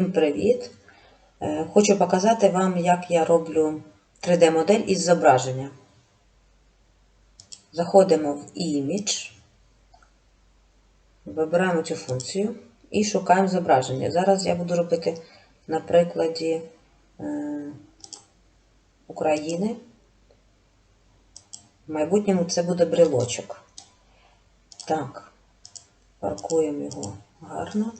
Всім привіт! Е, Хочу показати вам, як я роблю 3D-модель із зображення. Заходимо в Image, вибираємо цю функцію і шукаємо зображення. Зараз я буду робити на прикладі е, України. В майбутньому це буде брелочок. Так, паркуємо його гарно.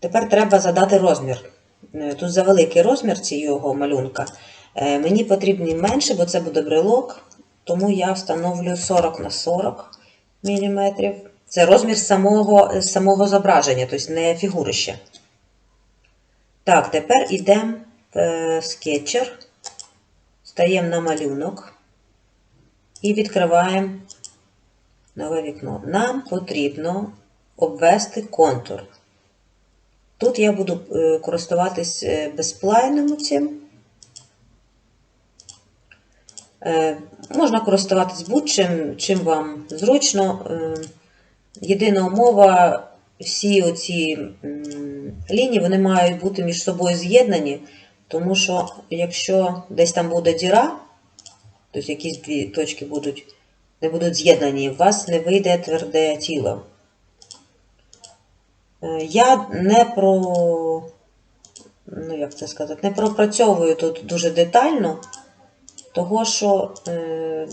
Тепер треба задати розмір. Е, Тут за великий розмір цього малюнка. Е, Мені потрібні менше, бо це буде брелок, тому я встановлю 40 на 40 мм. Це розмір самого, самого зображення, тобто не фігурище. Так, тепер йдемо в е, скетчер, стаємо на малюнок і відкриваємо нове вікно. Нам потрібно обвести контур. Тут я буду е, користуватись е, безплайном цим. Е, Можна користуватись будь-чим, чим вам зручно. Єдина умова, всі оці лінії вони мають бути між собою з'єднані, тому що якщо десь там буде діра, тобто якісь дві точки будуть, не будуть з'єднані, у вас не вийде тверде тіло. Е, Я не про, ну як це сказати, не пропрацьовую тут дуже детально, того що е,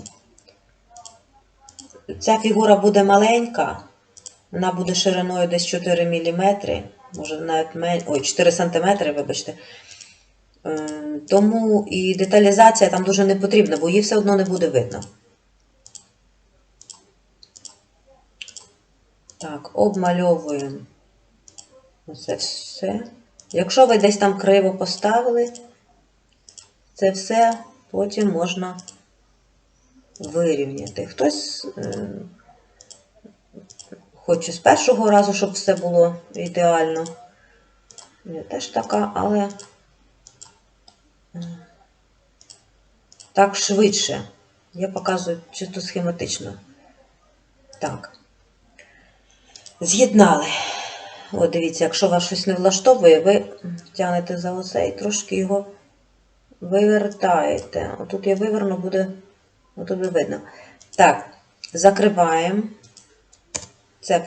ця фігура буде маленька, вона буде шириною десь 4 мм, може навіть менше, ой, 4 см, вибачте. Е, тому і деталізація там дуже не потрібна, бо її все одно не буде видно. Так, обмальовуємо. Це все. Якщо ви десь там криво поставили, це все потім можна вирівняти. Хтось е, хоче з першого разу, щоб все було ідеально. Я теж така, але е, так швидше. Я показую чисто схематично. Так. З'єднали. От дивіться, якщо вас щось не влаштовує, ви тягнете за оце і трошки його вивертаєте. Отут я виверну, буде, отут видно. Так, закриваємо. Це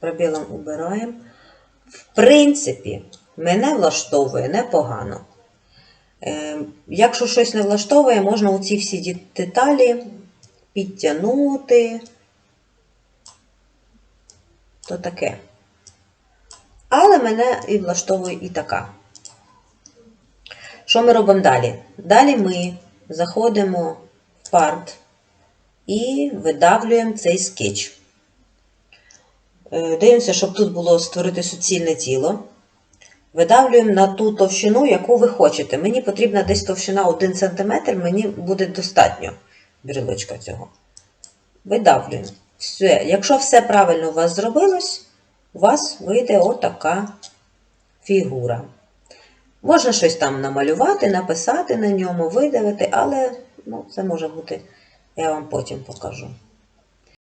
пробілом убираємо. В принципі, мене влаштовує непогано. Е, Якщо щось не влаштовує, можна оці всі деталі підтягнути. То таке. Але мене і влаштовує і така. Що ми робимо далі? Далі ми заходимо в парт і видавлюємо цей скетч. Е, Дивимося, щоб тут було створити суцільне тіло. Видавлюємо на ту товщину, яку ви хочете. Мені потрібна десь товщина 1 см, мені буде достатньо брілочка цього. Видавлюємо. Все. Якщо все правильно у вас зробилось, у вас вийде отака фігура. Можна щось там намалювати, написати на ньому, видавити, але ну, це може бути, я вам потім покажу.